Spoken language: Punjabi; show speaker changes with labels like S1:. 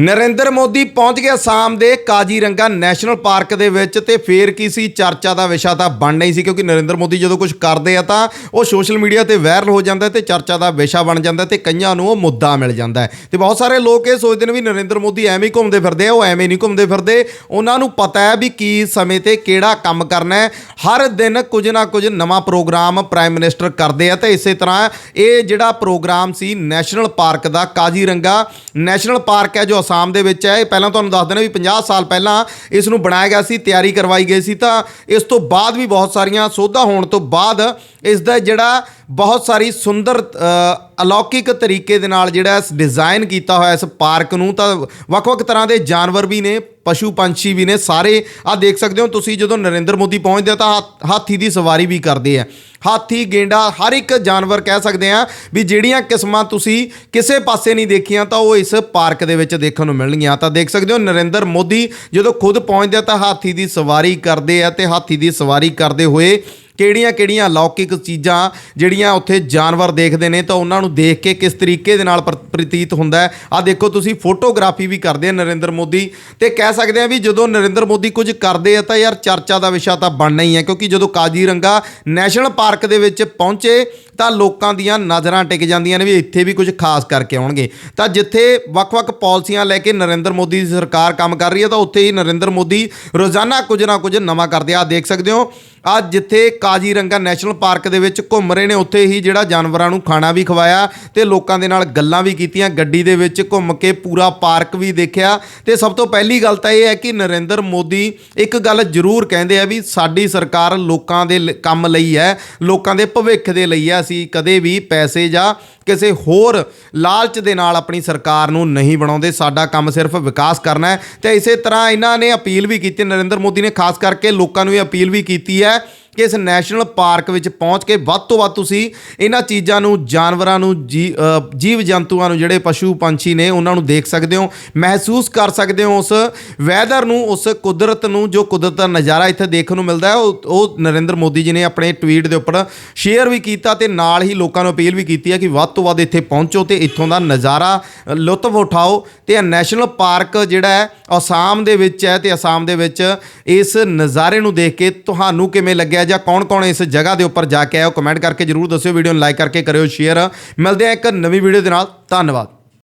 S1: ਨਰਿੰਦਰ ਮੋਦੀ ਪਹੁੰਚ ਗਿਆ ਅਸਾਮ ਦੇ ਕਾਜੀਰੰਗਾ ਨੈਸ਼ਨਲ ਪਾਰਕ ਦੇ ਵਿੱਚ ਤੇ ਫੇਰ ਕੀ ਸੀ? ਚਰਚਾ ਦਾ ਵਿਸ਼ਾ ਤਾਂ ਬਣਨਾ ਹੀ ਸੀ ਕਿਉਂਕਿ ਨਰਿੰਦਰ ਮੋਦੀ ਜਦੋਂ ਕੁਝ ਕਰਦੇ ਆ ਤਾਂ ਉਹ ਸੋਸ਼ਲ ਮੀਡੀਆ ਤੇ ਵਾਇਰਲ ਹੋ ਜਾਂਦਾ ਹੈ ਤੇ ਚਰਚਾ ਦਾ ਵਿਸ਼ਾ ਬਣ ਜਾਂਦਾ ਹੈ ਤੇ ਕਈਆਂ ਨੂੰ ਉਹ ਮੁੱਦਾ ਮਿਲ ਜਾਂਦਾ ਹੈ। ਤੇ ਬਹੁਤ ਸਾਰੇ ਲੋਕ ਇਹ ਸੋਚਦੇ ਨੇ ਵੀ ਨਰਿੰਦਰ ਮੋਦੀ ਐਵੇਂ ਹੀ ਘੁੰਮਦੇ ਫਿਰਦੇ ਆ, ਉਹ ਐਵੇਂ ਨਹੀਂ ਘੁੰਮਦੇ ਫਿਰਦੇ। ਉਹਨਾਂ ਨੂੰ ਪਤਾ ਹੈ ਵੀ ਕੀ ਸਮੇਂ ਤੇ ਕਿਹੜਾ ਕੰਮ ਕਰਨਾ ਹੈ। ਹਰ ਦਿਨ ਕੁਝ ਨਾ ਕੁਝ ਨਵਾਂ ਪ੍ਰੋਗਰਾਮ ਪ੍ਰਾਈਮ ਮਿਨਿਸਟਰ ਕਰਦੇ ਆ ਤੇ ਇਸੇ ਤਰ੍ਹਾਂ ਇਹ ਜਿਹੜਾ ਪ੍ਰੋਗਰਾਮ ਸੀ ਨੈਸ਼ਨਲ ਪਾਰਕ ਦਾ ਕਾਜੀਰੰਗਾ ਨੈਸ਼ਨਲ ਪਾਰਕ ਹੈ ਜੋ ਅਸਾਮ ਦੇ ਵਿੱਚ ਹੈ। ਇਹ ਪਹਿਲਾਂ ਤੁਹਾਨੂੰ ਦੱਸ ਦੇਣਾ ਵੀ 50 ਸਾਲ ਪਹਿਲਾਂ ਇਸ ਨੂੰ ਬਣਾਇਆ ਗਿਆ ਸੀ, ਤਿਆਰੀ ਕਰਵਾਈ ਗਈ ਸੀ। ਤਾਂ ਇਸ ਤੋਂ ਬਾਅਦ ਵੀ ਬਹੁਤ ਸਾਰੀਆਂ ਸੋਧਾਂ ਹੋਣ ਤੋਂ ਬਾਅਦ ਇਸ ਦਾ ਜਿਹੜਾ ਬਹੁਤ ਸਾਰੀ ਸੁੰਦਰ ਅਲੌਕਿਕ ਤਰੀਕੇ ਦੇ ਨਾਲ ਜਿਹੜਾ ਇਸ ਡਿਜ਼ਾਈਨ ਕੀਤਾ ਹੋਇਆ ਇਸ ਪਾਰਕ ਨੂੰ ਤਾਂ ਵੱਖ-ਵੱਖ ਤਰ੍ਹਾਂ ਦੇ ਜਾਨਵਰ ਵੀ ਨੇ। ਪਸ਼ੂ ਪੰਛੀ ਵੀ ਨੇ, ਸਾਰੇ। ਆ ਦੇਖ ਸਕਦੇ ਹੋ ਤੁਸੀਂ ਜਦੋਂ ਨਰਿੰਦਰ ਮੋਦੀ ਪਹੁੰਚਦੇ ਆ ਤਾਂ ਹਾ- ਹਾਥੀ ਦੀ ਸਵਾਰੀ ਵੀ ਕਰਦੇ ਆ। ਹਾਥੀ, ਗੇਂਡਾ, ਹਰ ਇੱਕ ਜਾਨਵਰ ਕਹਿ ਸਕਦੇ ਆ ਵੀ ਜਿਹੜੀਆਂ ਕਿਸਮਾਂ ਤੁਸੀਂ ਕਿਸੇ ਪਾਸੇ ਨਹੀਂ ਦੇਖੀਆਂ ਤਾਂ ਉਹ ਇਸ ਪਾਰਕ ਦੇ ਵਿੱਚ ਦੇਖਣ ਨੂੰ ਮਿਲਣਗੀਆਂ। ਤਾਂ ਦੇਖ ਸਕਦੇ ਹੋ ਨਰਿੰਦਰ ਮੋਦੀ ਜਦੋਂ ਖੁਦ ਪਹੁੰਚਦੇ ਆ ਤਾਂ ਹਾਥੀ ਦੀ ਸਵਾਰੀ ਕਰਦੇ ਆ ਤੇ ਹਾਥੀ ਦੀ ਸਵਾਰੀ ਕਰਦੇ ਹੋਏ ਕਿਹੜੀਆਂ-ਕਿਹੜੀਆਂ ਲੌਕਿਕ ਚੀਜ਼ਾਂ ਜਿਹੜੀਆਂ ਉੱਥੇ ਜਾਨਵਰ ਦੇਖਦੇ ਨੇ, ਤਾਂ ਉਹਨਾਂ ਨੂੰ ਦੇਖ ਕੇ ਕਿਸ ਤਰੀਕੇ ਦੇ ਨਾਲ ਪ੍ਰ- ਪ੍ਰਤੀਤ ਹੁੰਦਾ ਹੈ। ਆ ਦੇਖੋ ਤੁਸੀਂ, ਫੋਟੋਗ੍ਰਾਫੀ ਵੀ ਕਰਦੇ ਆ ਨਰਿੰਦਰ ਮੋਦੀ, ਤੇ ਕਹਿ ਸਕਦੇ ਆ ਵੀ ਜਦੋਂ ਨਰਿੰਦਰ ਮੋਦੀ ਕੁਝ ਕਰਦੇ ਆ, ਤਾਂ ਯਾਰ ਚਰਚਾ ਦਾ ਵਿਸ਼ਾ ਤਾਂ ਬਣਨਾ ਹੀ ਹੈ, ਕਿਉਂਕਿ ਜਦੋਂ ਕਾਜੀਰੰਗਾ ਨੈਸ਼ਨਲ ਪਾਰਕ ਦੇ ਵਿੱਚ ਪਹੁੰਚੇ ਤਾਂ ਲੋਕਾਂ ਦੀਆਂ ਨਜ਼ਰਾਂ ਟਿਕ ਜਾਂਦੀਆਂ ਨੇ ਵੀ ਇੱਥੇ ਵੀ ਕੁਝ ਖਾਸ ਕਰਕੇ ਆਉਣਗੇ। ਤਾਂ ਜਿੱਥੇ ਵੱਖ-ਵੱਖ ਪਾਲਿਸੀਆਂ ਲੈ ਕੇ ਨਰਿੰਦਰ ਮੋਦੀ ਦੀ ਸਰਕਾਰ ਕੰਮ ਕਰ ਰਹੀ ਹੈ, ਤਾਂ ਉੱਥੇ ਹੀ ਨਰਿੰਦਰ ਮੋਦੀ ਰੋਜ਼ਾਨਾ ਕੁਝ ਨਾ ਕੁਝ ਨਵਾਂ ਕਰਦੇ ਆ। ਦੇਖ ਸਕਦੇ ਹੋ ਆ ਜਿੱਥੇ ਕਾਜੀਰੰਗਾ ਨੈਸ਼ਨਲ ਪਾਰਕ ਦੇ ਵਿੱਚ ਘੁੰਮ ਰਹੇ ਨੇ, ਉੱਥੇ ਹੀ ਜਿਹੜਾ ਜਾਨਵਰਾਂ ਨੂੰ ਖਾਣਾ ਵੀ ਖਵਾਇਆ ਤੇ ਲੋਕਾਂ ਦੇ ਨਾਲ ਗੱਲਾਂ ਵੀ ਕੀਤੀਆਂ। ਗੱਡੀ ਦੇ ਵਿੱਚ ਘੁੰਮ ਕੇ ਪੂਰਾ ਪਾਰਕ ਵੀ ਦੇਖਿਆ। ਤੇ ਸਭ ਤੋਂ ਪਹਿਲੀ ਗੱਲ ਤਾਂ ਇਹ ਹੈ ਕਿ ਨਰਿੰਦਰ ਮੋਦੀ ਇੱਕ ਗੱਲ ਜ਼ਰੂਰ ਕਹਿੰਦੇ ਆ ਵੀ ਸਾਡੀ ਸਰਕਾਰ ਲੋਕਾਂ ਦੇ ਲ- ਕੰਮ ਲਈ ਹੈ, ਲੋਕਾਂ ਦੇ ਭਵਿੱਖ ਦੇ ਲਈ ਹੈ। ਅਸੀਂ ਕਦੇ ਵੀ ਪੈਸੇ ਜਾਂ ਕਿਸੇ ਹੋਰ ਲਾਲਚ ਦੇ ਨਾਲ ਆਪਣੀ ਸਰਕਾਰ ਨੂੰ ਨਹੀਂ ਬਣਾਉਂਦੇ। ਸਾਡਾ ਕੰਮ ਸਿਰਫ ਵਿਕਾਸ ਕਰਨਾ ਹੈ। ਤੇ ਇਸੇ ਤਰ੍ਹਾਂ ਇਹਨਾਂ ਨੇ ਅਪੀਲ ਵੀ ਕੀਤੀ, ਨਰਿੰਦਰ ਮੋਦੀ ਨੇ, ਖਾਸ ਕਰਕੇ ਲੋਕਾਂ ਨੂੰ ਇਹ ਅਪੀਲ ਵੀ ਕੀਤੀ ਹੈ ਕਿ ਇਸ ਨੈਸ਼ਨਲ ਪਾਰਕ ਵਿੱਚ ਪਹੁੰਚ ਕੇ ਵੱਧ ਤੋਂ ਵੱਧ ਤੁਸੀਂ ਇਹਨਾਂ ਚੀਜ਼ਾਂ ਨੂੰ, ਜਾਨਵਰਾਂ ਨੂੰ, ਜੀ- ਜੀਵ ਜੰਤੂਆਂ ਨੂੰ ਜਿਹੜੇ ਪਸ਼ੂ ਪੰਛੀ ਨੇ ਉਹਨਾਂ ਨੂੰ ਦੇਖ ਸਕਦੇ ਹੋ, ਮਹਿਸੂਸ ਕਰ ਸਕਦੇ ਹੋ ਉਸ ਵੈਦਰ ਨੂੰ, ਉਸ ਕੁਦਰਤ ਨੂੰ, ਜੋ ਕੁਦਰਤ ਦਾ ਨਜ਼ਾਰਾ ਇੱਥੇ ਦੇਖਣ ਨੂੰ ਮਿਲਦਾ ਹੈ। ਉਹ ਉਹ ਨਰਿੰਦਰ ਮੋਦੀ ਜੀ ਨੇ ਆਪਣੇ ਟਵੀਟ ਦੇ ਉੱਪਰ ਸ਼ੇਅਰ ਵੀ ਕੀਤਾ ਤੇ ਨਾਲ ਹੀ ਲੋਕਾਂ ਨੂੰ ਅਪੀਲ ਵੀ ਕੀਤੀ ਹੈ ਕਿ ਵੱਧ ਤੋਂ ਵੱਧ ਇੱਥੇ ਪਹੁੰਚੋ ਤੇ ਇੱਥੋਂ ਦਾ ਨਜ਼ਾਰਾ ਲੁਤਫ ਉਠਾਓ ਤੇ ਇਹ ਨੈਸ਼ਨਲ ਪਾਰਕ ਜਿਹੜਾ ਹੈ, ਅਸਾਮ ਦੇ ਵਿੱਚ ਹੈ ਤੇ ਅਸਾਮ ਦੇ ਵਿੱਚ ਇਸ ਨਜ਼ਾਰੇ ਨੂੰ ਦੇਖ ਕੇ ਤੁਹਾਨੂੰ ਕਿਵੇਂ ਲੱਗਿਆ ਜਾਂ ਕੌਣ-ਕੌਣ ਇਸ ਜਗ੍ਹਾ ਦੇ ਉੱਪਰ ਜਾ ਕੇ ਆਇਆ ਉਹ ਕਮੈਂਟ ਕਰਕੇ ਜਰੂਰ ਦੱਸਿਓ ਵੀਡੀਓ ਨੂੰ ਲਾਈਕ ਕਰਕੇ ਕਰਿਓ ਸ਼ੇਅਰ ਮਿਲਦੇ ਆ ਇੱਕ ਨਵੀਂ ਵੀਡੀਓ ਦੇ ਨਾਲ। ਧੰਨਵਾਦ।